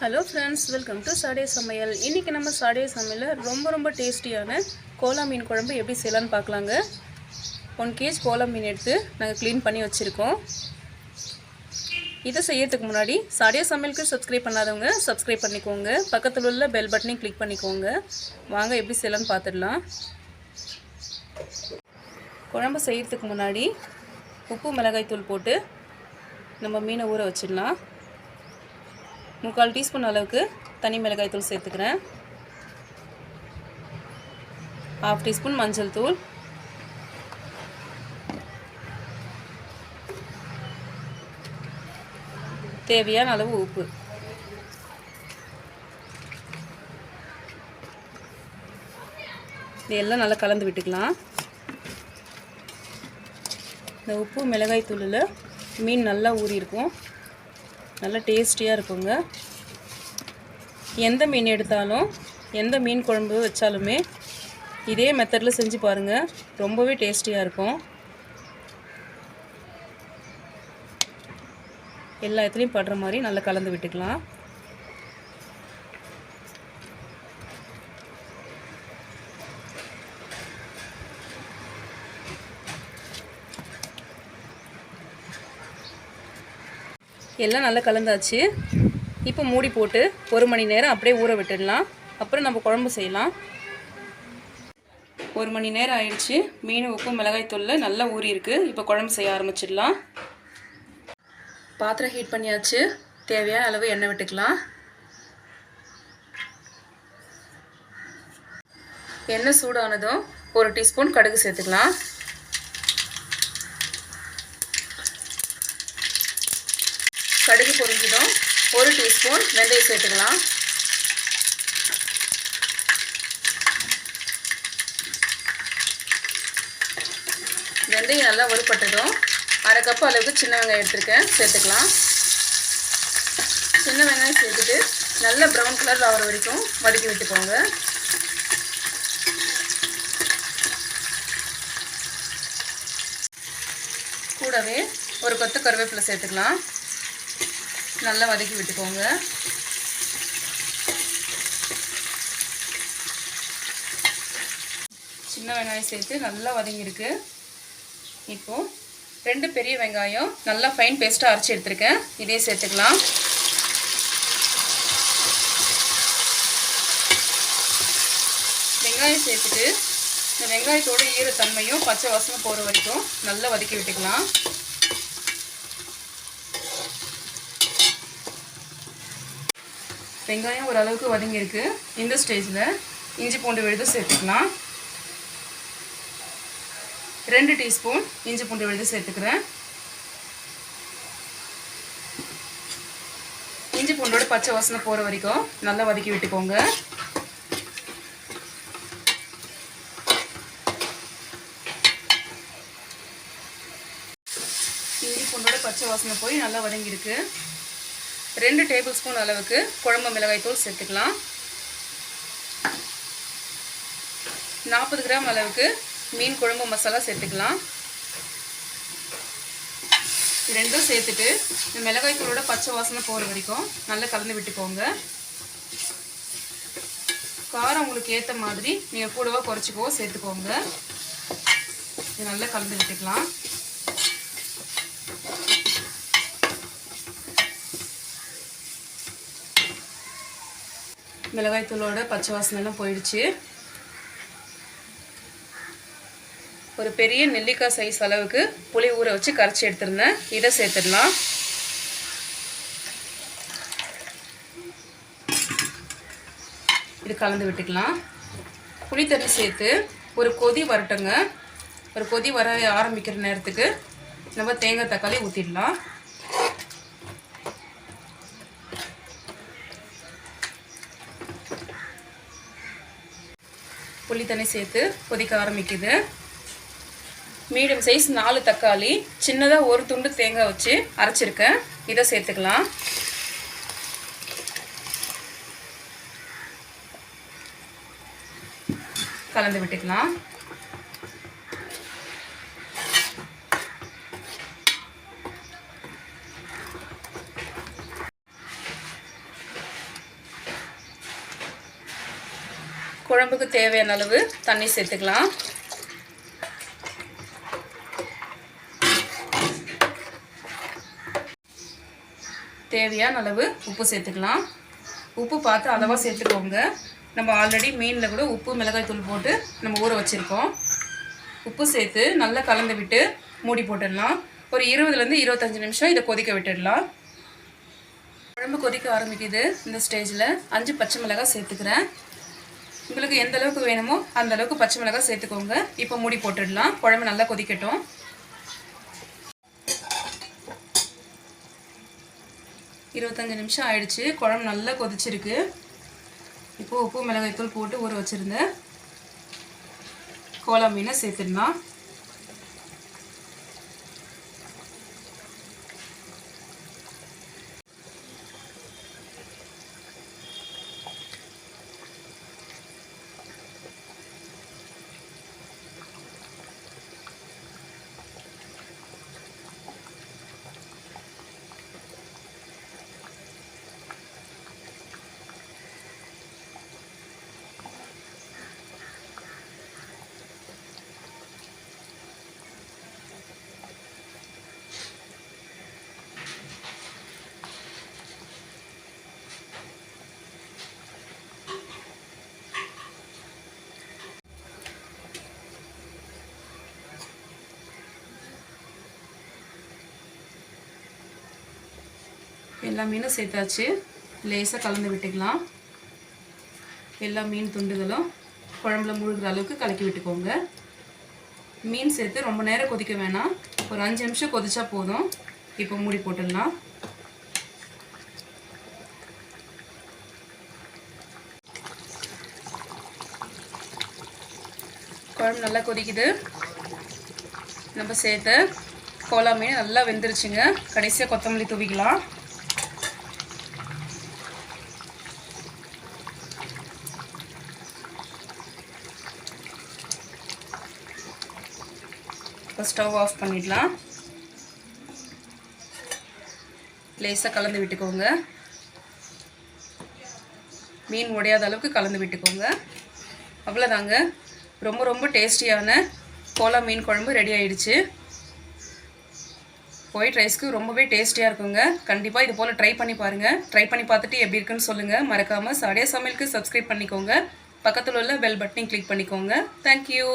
Hello friends welcome to சாடே சமையல் இன்றைக்கி நம்ம சாடே சமையலில் ரொம்ப ரொம்ப டேஸ்டியான கோலா மீன் குழம்பு எப்படி செய்யலான்னு பார்க்கலாங்க. ஒன் கேஜ் கோலா மீன் எடுத்து நாங்கள் க்ளீன் பண்ணி வச்சுருக்கோம். இதை செய்யறதுக்கு முன்னாடி சாடே சமையலுக்கு சப்ஸ்கிரைப் பண்ணாதவங்க சப்ஸ்கிரைப் பண்ணிக்கோங்க. பக்கத்தில் உள்ள பெல் பட்டனையும் கிளிக் பண்ணிக்கோங்க. வாங்க எப்படி செய்யலான்னு பார்த்துடலாம். குழம்பு செய்கிறதுக்கு முன்னாடி உப்பு மிளகாய் தூள் போட்டு நம்ம மீனை ஊற வச்சிடலாம். முக்கால் டீஸ்பூன் அளவுக்கு தனி மிளகாய் தூள் சேர்த்துக்கிறேன். ஹாஃப் டீஸ்பூன் மஞ்சள் தூள். தேவையான அளவு உப்பு. இது எல்லாம் நல்லா கலந்து விட்டுக்கலாம். இந்த உப்பு மிளகாய் தூளில் மீன் நல்லா ஊறியிருக்கும். நல்லா டேஸ்டியாக இருக்குங்க. எந்த மீன் எடுத்தாலும் எந்த மீன் குழம்பு வச்சாலுமே இதே மெத்தடில் செஞ்சு பாருங்கள் ரொம்பவே டேஸ்டியாக இருக்கும். எல்லா இடத்துலையும் படுற மாதிரி நல்லா கலந்து விட்டுக்கலாம். எல்லாம் நல்லா கலந்தாச்சு. இப்போ மூடி போட்டு ஒரு மணி நேரம் அப்படியே ஊற விட்டுடலாம். அப்புறம் நம்ம குழம்பு செய்யலாம். ஒரு மணி நேரம் ஆயிடுச்சு. மீன் உப்பு மிளகாய் தூளில் நல்லா ஊறி இருக்குது இப்போ குழம்பு செய்ய ஆரம்பிச்சிடலாம். பாத்திரம் ஹீட் பண்ணியாச்சு. தேவையான அளவு எண்ணெய் விட்டுக்கலாம். எண்ணெய் சூடானதும் ஒரு டீஸ்பூன் கடுகு சேர்த்துக்கலாம். கடுகு பொரிஞ்சதும் ஒரு டீஸ்பூன் வெந்தயம் சேர்த்துக்கலாம். வெந்தயம் நல்லா உருப்பட்டதும் அரை கப் அளவுக்கு சின்ன வெங்காயம் எடுத்துருக்கேன். சேர்த்துக்கலாம். சின்ன வெங்காயம் சேர்த்துட்டு நல்ல ப்ரௌன் கலர் ஆகிற வரைக்கும் வதக்கி விட்டுக்கோங்க. கூடவே ஒரு கொத்து கருவேப்பிலை சேர்த்துக்கலாம். நல்லா வதக்கி விட்டுக்கோங்க. சின்ன வெங்காயம் சேர்த்து நல்லா வதங்கியிருக்கு. இப்போது ரெண்டு பெரிய வெங்காயம் நல்லா ஃபைன் பேஸ்ட்டாக அரைச்சி எடுத்துருக்கேன். இதையும் சேர்த்துக்கலாம். வெங்காயம் சேர்த்துட்டு இந்த வெங்காயத்தோட ஈரத்தன்மையும் பச்சை வாசனை போகிற வரைக்கும் நல்லா வதக்கி விட்டுக்கலாம். வெங்காயம் ஓரளவுக்கு வதங்கியிருக்கு. இந்த ஸ்டேஜில் இஞ்சி பூண்டு விழுது சேர்த்துக்கலாம். ரெண்டு டீஸ்பூன் இஞ்சி பூண்டு விழுது சேர்த்துக்கிறேன். இஞ்சி பூண்டோட பச்சை வாசனை போகிற வரைக்கும் நல்லா வதக்கி விட்டுக்கோங்க. இஞ்சி பூண்டோட பச்சை வாசனை போய் நல்லா வதங்கியிருக்கு. ரெண்டு டேபிள் ஸ்பூன் அளவுக்கு குழம்பு மிளகாய்த்தூள் சேர்த்துக்கலாம். நாற்பது கிராம் அளவுக்கு மீன் குழம்பு மசாலா சேர்த்துக்கலாம். ரெண்டும் சேர்த்துட்டு இந்த மிளகாய்த்தூளோட பச்சை வாசனை போகிற வரைக்கும் நல்லா கலந்து விட்டுக்கோங்க. காரம் உங்களுக்கு ஏற்ற மாதிரி நீங்கள் கூடவோ குறைச்சிக்கவோ சேர்த்துக்கோங்க. இது நல்லா கலந்து விட்டுக்கலாம். மிளகாய் தூளோட பச்சை வாசனைலாம் போயிடுச்சு. ஒரு பெரிய நெல்லிக்காய் சைஸ் அளவுக்கு புளி ஊற வச்சு கரைச்சி எடுத்துருந்தேன். இதை சேர்த்துடலாம். இது கலந்து விட்டுக்கலாம். புளி தண்ணி சேர்த்து ஒரு கொதி வரட்டுங்க. ஒரு கொதி வர ஆரம்பிக்கிற நேரத்துக்கு நம்ம தேங்காய் தக்காளி ஊற்றிடலாம் புளி தண்ணி சேர்த்து கொதிக்க ஆரம்பிக்குது. மீடியம் சைஸ் நாலு தக்காளி சின்னதாக ஒரு துண்டு தேங்காய் வச்சு அரைச்சிருக்கேன். இதை சேர்த்துக்கலாம். கலந்து விட்டுக்கலாம். குழம்புக்கு தேவையான அளவு தண்ணி சேர்த்துக்கலாம். தேவையான அளவு உப்பு சேர்த்துக்கலாம். உப்பு பார்த்து அளவாக சேர்த்துக்கோங்க. நம்ம ஆல்ரெடி மீனில் கூட உப்பு மிளகாய் தூள் போட்டு நம்ம ஊற வச்சுருக்கோம். உப்பு சேர்த்து நல்லா கலந்து விட்டு மூடி போட்டுடலாம். ஒரு இருபதுலேருந்து இருபத்தஞ்சி நிமிஷம் இதை கொதிக்க விட்டுடலாம். குழம்பு கொதிக்க ஆரம்பிக்குது இந்த ஸ்டேஜில். அஞ்சு பச்சை மிளகாய் சேர்த்துக்கிறேன். உங்களுக்கு எந்த அளவுக்கு வேணுமோ அந்த அளவுக்கு பச்சை மிளகாய் சேர்த்துக்கோங்க. இப்போ மூடி போட்டுடலாம். குழம்பு நல்லா கொதிக்கட்டும். இருபத்தஞ்சி நிமிஷம் ஆயிடுச்சு. குழம்பு நல்லா கொதிச்சிருக்கு. இப்போது உப்பு மிளகாய்த்தூள் போட்டு ஊற வச்சுருந்தேன். கோலா மீனை சேர்த்துடலாம். எல்லா மீனும் சேர்த்தாச்சு. லேசாக கலந்து விட்டுக்கலாம். எல்லா மீன் துண்டுகளும் குழம்புல முழுகிற அளவுக்கு கலக்கி விட்டுக்கோங்க. மீன் சேர்த்து ரொம்ப நேரம் கொதிக்க வேணாம். ஒரு அஞ்சு நிமிஷம் கொதிச்சா போதும். இப்போ மூடி போட்டுடலாம். குழம்பு நல்லா கொதிக்குது. நம்ம சேர்த்து கோலா மீன் நல்லா வெந்துருச்சுங்க. கடைசியாக கொத்தமல்லி தூவிக்கலாம். இப்போ ஸ்டவ் ஆஃப் பண்ணிடலாம். லேசாக கலந்து விட்டுக்கோங்க. மீன் உடையாத அளவுக்கு கலந்து விட்டுக்கோங்க. அவ்வளோதாங்க. ரொம்ப ரொம்ப டேஸ்டியான கோலா மீன் குழம்பு ரெடி ஆயிடுச்சு. ஒயிட் ரைஸ்க்கு ரொம்பவே டேஸ்டியாக இருக்குங்க. கண்டிப்பாக இது போல் ட்ரை பண்ணி பாருங்கள் ட்ரை பண்ணி பார்த்துட்டு எப்படி இருக்குன்னு சொல்லுங்கள் மறக்காமல் சாடியா சமையலுக்கு சப்ஸ்கிரைப் பண்ணிக்கோங்க. பக்கத்தில் உள்ள பெல் பட்டனையும் கிளிக் பண்ணிக்கோங்க. தேங்க்யூ